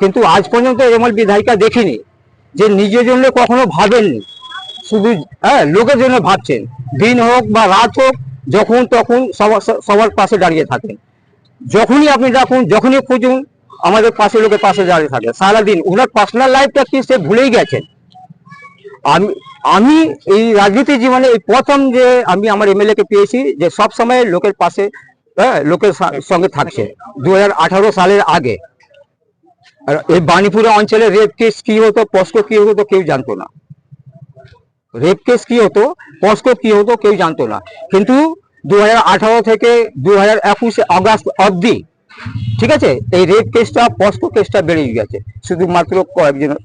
কিন্তু আজ পর্যন্ত এমন বিধায়িকা দেখিনি। যে নিজের জন্য কখনো ভাবেননি। শুধু হ্যাঁ লোকের জন্য ভাবছেন। দিন হোক বা রাত হোক যখন তখন সবার পাশে দাঁড়িয়ে থাকেন। যখনই আপনি ডাকুন যখনই খুঁজুন আমাদের পাশে লোকের পাশে দাঁড়িয়ে থাকে সারাদিন ওনার পার্সোনাল লাইফটা কি সে ভুলেই গেছেন। আমি আমি এই রাজনীতি জীবনে এই প্রথম যে আমি আমার এমএলএ কে পেয়েছি যে সব সময় লোকের পাশে হ্যাঁ, লোকের সঙ্গে থাকছে। দু হাজার আঠারো সালের আগে। আর এই বাণীপুরা অঞ্চলে রেপ কেস কি হতো পস্কো কি হতো কেউ জানতো না। রেপ কেস কি হতো পস্কো কি হতো কেউ জানতো না। কিন্তু দু হাজার আঠারো থেকে দু হাজার একুশে আগস্ট অবধি, ঠিক আছে, এই রেপ কেসটা পস্কো কেসটা বেড়ে গেছে, শুধুমাত্র কয়েকজনের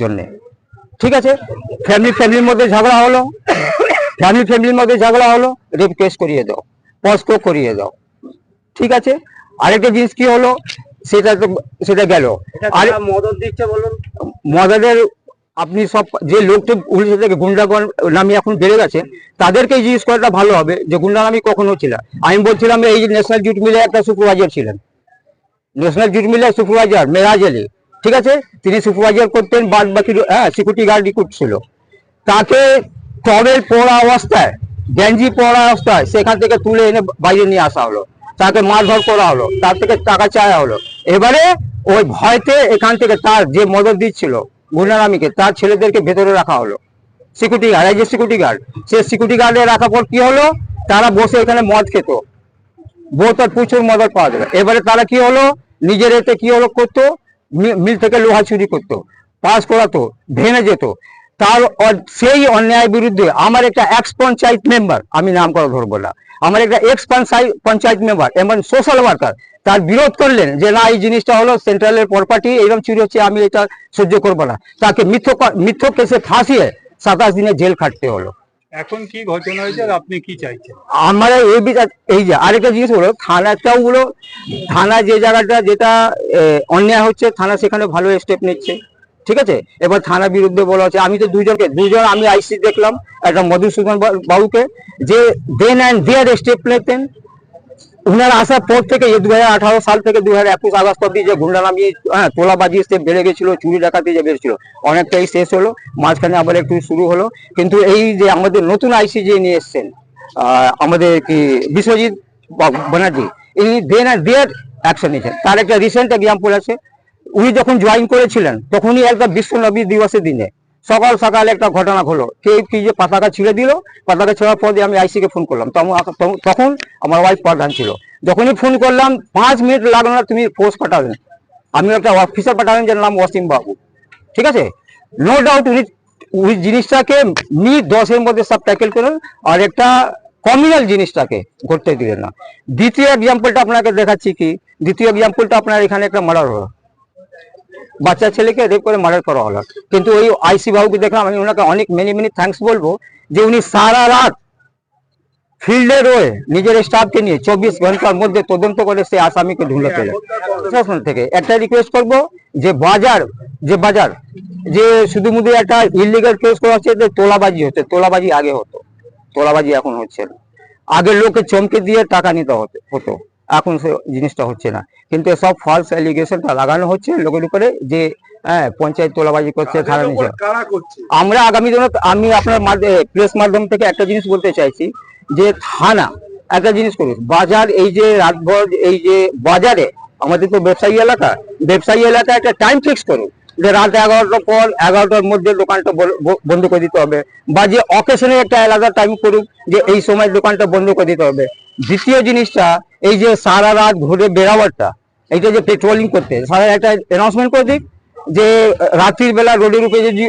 জন্যে। ঠিক আছে ফ্যামিলি ফ্যামিলির মধ্যে ঝগড়া হলো ফ্যামিলি ফ্যামিলির মধ্যে ঝগড়া হলো রেপ কেস করিয়ে দাও পস্কো করিয়ে দাও। ঠিক আছে, আরেকটা জিনিস কি হলো সেটা তো সেটা গেল। আর মদত দিচ্ছে বলুন। মজাদের আপনি সব যে লোকটা উড়িষ্যা থেকে গুন্ডাগণ নামি এখন বেড়ে গেছে তাদেরকে জিজ্ঞেস করাটা ভালো হবে যে গুন্ডা নামি কখনো ছিল আমি বলছিলাম এই যে ন্যাশনাল জুট মিলে একটা সুপারভাইজার ছিলেন। ন্যাশনাল জুট মিলের সুপারভাইজার মেরাজ আলী। ঠিক আছে? তিনি সুপারভাইজার করতেন বাদ বাকি হ্যাঁ সিকিউরিটি গার্ড রিক্রুট ছিল তাকে টবেল পড়া অবস্থায় গেঞ্জি পড়া অবস্থায় সেখান থেকে তুলে এনে বাইরে নিয়ে আসা হলো। তাকে মারধর করা হলো, তার থেকে টাকা চাওয়া হলো। এবারে ওই ভয়তে এখান থেকে তার যে মদত দিচ্ছিল গুন্ডারামিকে তার ছেলেদেরকে ভেতরে রাখা হলো। সিকিউরিটি গার্ড এই যে সিকিউরিটি গার্ড সে সিকিউরিটি গার্ডে রাখার পর কি হলো? তারা বসে এখানে মদ খেত। বোত আর প্রচুর মদত পাওয়া যাবে এবারে তারা কি হলো? নিজের এতে কি হলো করতো? মিল থেকে লোহা চুরি করতো, পাস করাতো, ভেঙে যেত। তার সেই অন্যায় বিরুদ্ধে আমার একটা এক্স পঞ্চায়েত মেম্বার আমি নাম করা ধরবো না আমার একটা এক্স পঞ্চায়েত পঞ্চায়েত মেম্বার এবং সোশ্যাল ওয়ার্কার তার বিরোধ করলেন যে না এই জিনিসটা হলো সেন্ট্রালের প্রপার্টি এরকম চুরি হচ্ছে আমি এটা সহ্য করব না। তাকে মিথ্য মিথ্য কেসে ফাঁসিয়ে সাতাশ দিনে জেল খাটতে হলো। এখন কি ঘটনা হয়েছে আর আপনি কি চাইছেন? আমার এই বিচার এই যে আরেকটা জিনিস হলো থানাটাও হলো থানা যে জায়গাটা যেটা অন্যায় হচ্ছে থানা সেখানে ভালো স্টেপ নিচ্ছে। ঠিক আছে? এবার থানা বিরুদ্ধে বলা হচ্ছে, আমি তো দুজনকে দুজন আমি আইসি দেখলাম, একটা মধুসূদন বাবুকে, যে দেন অ্যান্ড দেয়ার স্টেপ নিতেন। উনার আসার পর থেকে দু হাজার আঠারো সাল থেকে দু হাজার একুশ আগস্ট অব্দি যে গুন্ডা নামিয়ে হ্যাঁ তোলাবাজি স্টেপ বেড়ে গেছিল, চুরি ডাকাতি যে বেড়েছিল অনেকটাই শেষ হলো, মাঝখানে আবার একটু শুরু হলো। কিন্তু এই যে আমাদের নতুন আইসি যে নিয়ে এসছেন আমাদের কি বিশ্বজিৎ ব্যানার্জি ইনি দেন আর দেয়ার অ্যাকশন নিয়েছেন। তার একটা রিসেন্ট এক্সাম্পল আছে উনি যখন জয়েন করেছিলেন, তখনই একটা বিশ্ব নবী দিবসের দিনে সকাল সকাল একটা ঘটনা হলো কে কি যে পতাকা ছিঁড়ে দিল, পতাকা ছেড়ার পর আমি আইসিকে ফোন করলাম। তখন আমার ওয়াইফ প্রধান ছিল। যখনই ফোন করলাম, পাঁচ মিনিট লাগল না তুমি ফোর্স পাঠাবেন আমি একটা অফিসার পাঠালেন যার নাম ওয়াসিম বাবু। ঠিক আছে? নো ডাউট উনি ওই জিনিসটাকে মিনিট দশের মধ্যে সব ট্যাকেল করেন আর একটা কমিউনাল জিনিসটাকে ঘটতে দিলেন না। দ্বিতীয় এক্সাম্পলটা আপনাকে দেখাচ্ছি কি? দ্বিতীয় এক্সাম্পলটা আপনার এখানে একটা মার্ডার হলো। বাচ্চা ছেলেকে রেপ করে মার্ডার করা হলো। কিন্তু ওই আইসি বাবুকে দেখলাম, আমি ওনাকে অনেক মেনি মেনি থ্যাঙ্কস বলব যে উনি সারা রাত ফিল্ডে রয়ে নিজের স্টাফকে নিয়ে চব্বিশ ঘণ্টার মধ্যে তদন্ত করে সেই আসামিকে ঢুলে পেলেন প্রশাসন থেকে একটা রিকোয়েস্ট করব যে বাজার যে বাজার, যে শুধু মুধু একটা ইলিগাল কেস করা হচ্ছে, যে তোলাবাজি হচ্ছে, তোলাবাজি আগে হতো, তোলাবাজি এখন হচ্ছে আগে লোকে চমকে দিয়ে টাকা নিতে হতো। এখন সে জিনিসটা হচ্ছে না। কিন্তু সব ফলস অ্যালিগেশনটা লাগানো হচ্ছে লোকের উপরে যে হ্যাঁ পঞ্চায়েত তোলাবাজি করছে থানা নিচে আমরা আগামী দিনে আমি আপনার প্রেস মাধ্যম থেকে একটা জিনিস বলতে চাইছি যে থানা একটা জিনিস করুন। বাজার এই যে রাতভর এই যে বাজারে আমাদের তো ব্যবসায়ী এলাকা ব্যবসায়ী এলাকা একটা টাইম ফিক্স করুন। যে রাত এগারোটার পর এগারোটার মধ্যে দোকানটা বন্ধ করে দিতে হবে বা যে অকেশনে একটা আলাদা টাইম করুক যে এই সময় দোকানটা বন্ধ করে দিতে হবে। দ্বিতীয় জিনিসটা, এই যে সারা রাত ঘুরে বেড়াবারটা, এইটা যে পেট্রোলিং করতে, সারা একটা অ্যানাউন্সমেন্ট করে দিক যে রাত্রির বেলা রোডের উপরে যদি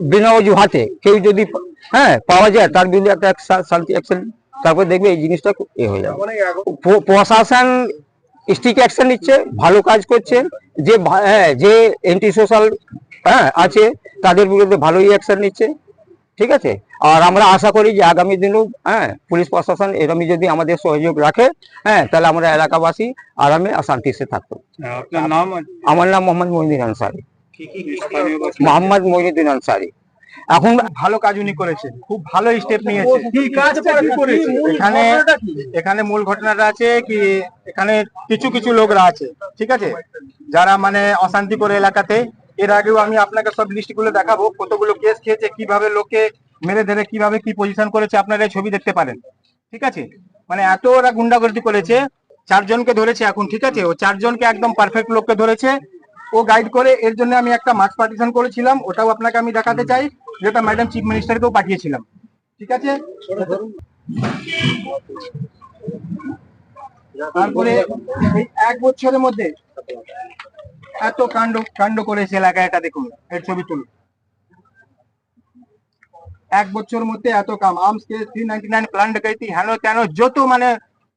বিনা অজুহাতে কেউ যদি হ্যাঁ পাওয়া যায়, তার বিরুদ্ধে একটা শান্তি অ্যাকশন তারপর দেখবে এই জিনিসটা এ হয়ে যাবে। প্রশাসন স্ট্রিক অ্যাকশন নিচ্ছে ভালো কাজ করছে যে হ্যাঁ যে এন্টি সোশ্যাল হ্যাঁ আছে তাদের বিরুদ্ধে ভালোই অ্যাকশন নিচ্ছে ঠিক আছে? আর আমরা আশা করি যে আগামী দিনেও হ্যাঁ পুলিশ প্রশাসন এরমই যদি আমাদের সহযোগ রাখে হ্যাঁ তাহলে আমরা এলাকাবাসী আরামে আর শান্তিতে থাকব। আপনার নাম আমার নাম মোহাম্মদ মহিনুদ্দিন আনসারি? মোহাম্মদ মহিনুদ্দিন আনসারি। এখন ভালো কাজ উনি করেছেন। খুব ভালো স্টেপ নিয়েছে। এখানে এখানে মূল ঘটনাটা আছে কি এখানে কিছু কিছু লোকরা আছে ঠিক আছে? যারা মানে অশান্তি করে এলাকাতে এর আগেও আমি আপনাকে সব লিস্টগুলো দেখাবো কতগুলো কেস খেয়েছে কীভাবে লোকে মেরে ধরে কীভাবে কি পজিশন করেছে আপনারা এই ছবি দেখতে পারেন ঠিক আছে? মানে এত ওরা গুন্ডাগর্দি করেছে চারজনকে ধরেছে এখন ঠিক আছে? ও চারজনকে একদম পারফেক্ট লোককে ধরেছে ও গাইড করে, এর জন্য আমি একটা মার্কস পার্টিশন করেছিলাম, ওটাও আপনাকে আমি দেখাতে চাই, যেটা ম্যাডাম চিফ মিনিস্টারকেও পাঠিয়েছিলাম। ঠিক আছে? তারপরে এই এক বছরের মধ্যে এত কাণ্ড কাণ্ড করেছে এলাকায়, এটা দেখুন, এর ছবি তুলুন। এক বছর মধ্যে এত কাম arms case three ninety nine plan ডাকাইতি হেন তেন যত মানে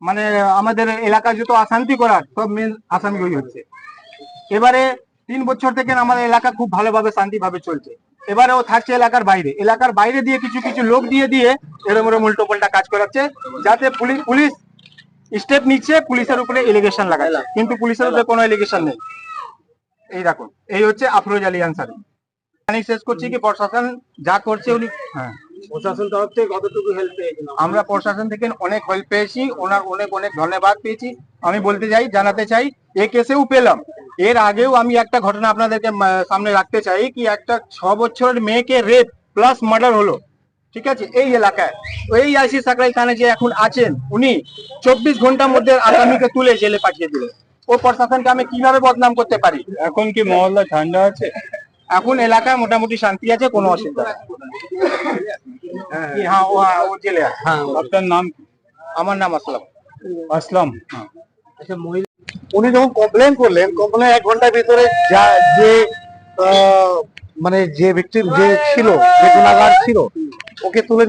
মানে আমাদের এলাকায় যত অশান্তি করার, সব মেন আসামি হচ্ছে এবারে তিন বছর থেকে আমাদের এলাকা খুব ভালোভাবে শান্তিভাবে চলছে। এবারে ও থাকছে এলাকার বাইরে। এলাকার বাইরে দিয়ে কিছু কিছু লোক দিয়ে দিয়ে এরম এরম উল্টো পাল্টা কাজ করাচ্ছে যাতে পুলিশ পুলিশ স্টেপ নিচ্ছে পুলিশের উপরে এলিগেশন লাগাচ্ছে। কিন্তু পুলিশের উপরে কোনো এলিগেশন নেই। এই দেখুন এই হচ্ছে আফরোজ আলী আনসারি আমি শেষ করছি কি প্রশাসন যা করছে উনি হ্যাঁ। প্রশাসন তরফ থেকে কতটুকু হেল্প পেয়েছেন আমরা প্রশাসন থেকে অনেক হেল্প পেয়েছি ওনার অনেক অনেক ধন্যবাদ পেয়েছি। আমি বলতে চাই জানাতে চাই এ কেসেও পেলাম। এর আগেও আমি একটা ঘটনা আপনাদেরকে সামনে রাখতে চাই কি একটা ছ বছরের মেয়েকে রেপ প্লাস মার্ডার হলো। ঠিক আছে? এই এলাকায়। এই আইসি সাকরাই খানে যে এখন আছেন উনি চব্বিশ ঘণ্টার মধ্যে আসামিকে তুলে জেলে পাঠিয়ে দিলেন। ও প্রশাসনকে আমি কীভাবে বদনাম করতে পারি? এখন কি মহল্লা ঠান্ডা আছে? এখন এলাকায় মোটামুটি শান্তি আছে কোনো অসুবিধা নেই। হ্যাঁ ও হ্যাঁ, ও জেলে আছে। আপনার নাম আমার নাম আসলাম। আসলাম। উনি যখন কমপ্লেন করলেন কমপ্লেন এক ঘণ্টার ভিতরে যা, যে মানে যে ভিক্টিম যে ছিল, যে গুণাগার ছিল, ওকে তুলে